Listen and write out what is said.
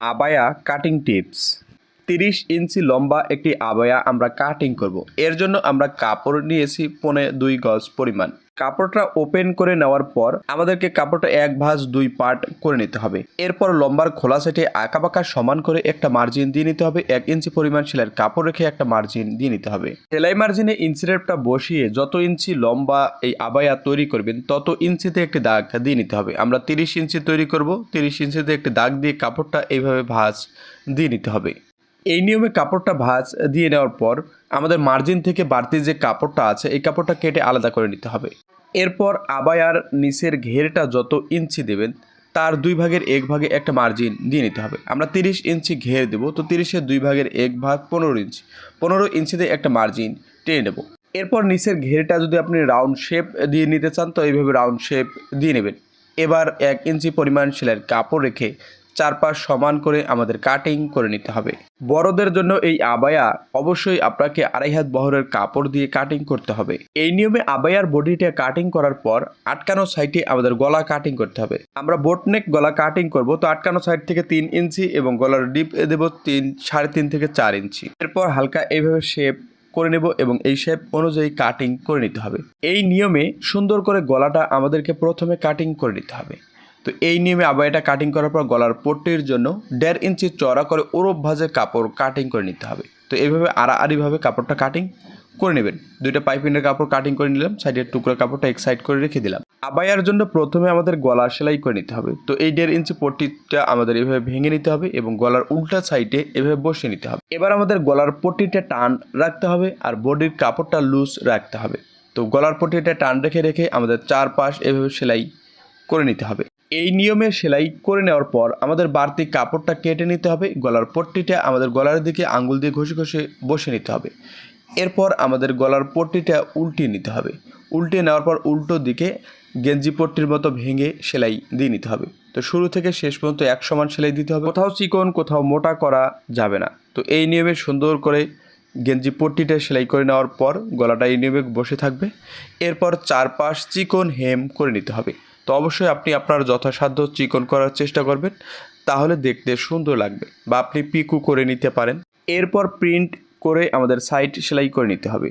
Abaya cutting tips তিরিশ ইঞ্চি লম্বা একটি আবায়া আমরা কাটিং করব। এর জন্য আমরা কাপড় নিয়েছি পনে দুই গজ পরিমাণ কাপড়টা ওপেন করে নেওয়ার পর আমাদেরকে কাপড়টা এক ভাঁজ, দুই পার্ট করে নিতে হবে। এরপর লম্বার খোলা সেটে আঁকাবাঁকা সমান করে একটা মার্জিন দিয়ে নিতে হবে। এক ইঞ্চি পরিমাণ সেলাইয়ের কাপড় রেখে একটা মার্জিন দিয়ে নিতে হবে। সেলাই মার্জিনে ইঞ্চিরেপটা বসিয়ে যত ইঞ্চি লম্বা এই আবায়া তৈরি করবেন, তত ইঞ্চিতে একটি দাগ দিয়ে নিতে হবে। আমরা তিরিশ ইঞ্চি তৈরি করব, তিরিশ ইঞ্চিতে একটি দাগ দিয়ে কাপড়টা এইভাবে ভাঁজ দিয়ে নিতে হবে। এই নিয়মে কাপড়টা ভাঁজ দিয়ে নেওয়ার পর আমাদের মার্জিন থেকে বাড়তি যে কাপড়টা আছে, এই কাপড়টা কেটে আলাদা করে নিতে হবে। এরপর আবায়ার নিচের ঘেরটা যত ইঞ্চি দেবেন, তার দুই ভাগের এক ভাগে একটা মার্জিন দিয়ে নিতে হবে। আমরা তিরিশ ইঞ্চি ঘের দেবো, তো তিরিশের দুই ভাগের এক ভাগ পনেরো ইঞ্চি। পনেরো ইঞ্চিতে একটা মার্জিন টেনে নেব। এরপর নিচের ঘেরটা যদি আপনি রাউন্ড শেপ দিয়ে নিতে চান, তো এইভাবে রাউন্ড শেপ দিয়ে নেবেন। এবার এক ইঞ্চি পরিমাণ সেলাইয়ের কাপড় রেখে চারপাশ সমান করে আমাদের কাটিং করে নিতে হবে। বড়দের জন্য এই আবায়া অবশ্যই আপনাকে আড়াই হাত বহরের কাপড় দিয়ে কাটিং করতে হবে। এই নিয়মে আবায়ার বডিটা কাটিং করার পর আটকানো সাইডে আমাদের গলা কাটিং করতে হবে। আমরা বোটনেক গলা কাটিং করব, তো আটকানো সাইড থেকে তিন ইঞ্চি এবং গলার ডিপ দেব তিন, সাড়ে তিন থেকে চার ইঞ্চি। এরপর হালকা এইভাবে শেপ করে নেব এবং এই শেপ অনুযায়ী কাটিং করে নিতে হবে। এই নিয়মে সুন্দর করে গলাটা আমাদেরকে প্রথমে কাটিং করে নিতে হবে। তো এই নিয়মে আবার এটা কাটিং করার পর গলার পট্টির জন্য দেড় ইঞ্চি চড়া করে ওরব ভাজের কাপড় কাটিং করে নিতে হবে। তো এইভাবে আড়াআড়িভাবে কাপড়টা কাটিং করে নেবেন। দুইটা পাইপিনের কাপড় কাটিং করে নিলাম সাইডের টুকরো কাপড়টা এক সাইড করে রেখে দিলাম। আবায়ার জন্য প্রথমে আমাদের গলা সেলাই করে নিতে হবে। তো এই দেড় ইঞ্চি পট্টিটা আমাদের এভাবে ভেঙে নিতে হবে এবং গলার উল্টা সাইডে এভাবে বসিয়ে নিতে হবে। এবার আমাদের গলার পট্টিটা টান রাখতে হবে আর বডির কাপড়টা লুজ রাখতে হবে। তো গলার পট্টিটা টান রেখে রেখে আমাদের চারপাশ এভাবে সেলাই করে নিতে হবে। এই নিয়মে সেলাই করে নেওয়ার পর আমাদের বাড়তি কাপড়টা কেটে নিতে হবে, গলার পট্টিটা আমাদের গলার দিকে আঙ্গুল দিয়ে ঘষে ঘষে বসে নিতে হবে। এরপর আমাদের গলার পট্টিটা উল্টিয়ে নিতে হবে। উল্টে নেওয়ার পর উল্টো দিকে গেঞ্জি পট্টির মতো ভেঙে সেলাই দিয়ে নিতে হবে। তো শুরু থেকে শেষ পর্যন্ত এক সমান সেলাই দিতে হবে। কোথাও চিকন, কোথাও মোটা করা যাবে না। তো এই নিয়মে সুন্দর করে গেঞ্জি পট্টিটা সেলাই করে নেওয়ার পর গলাটা এই নিয়মে বসে থাকবে। এরপর চারপাশ চিকন হেম করে নিতে হবে। তো অবশ্যই আপনি আপনার যথাসাধ্য চিকন করার চেষ্টা করবেন, তাহলে দেখতে সুন্দর লাগবে বা আপনি পিকু করে নিতে পারেন। এরপর প্রিন্ট করে আমাদের সাইড সেলাই করে নিতে হবে।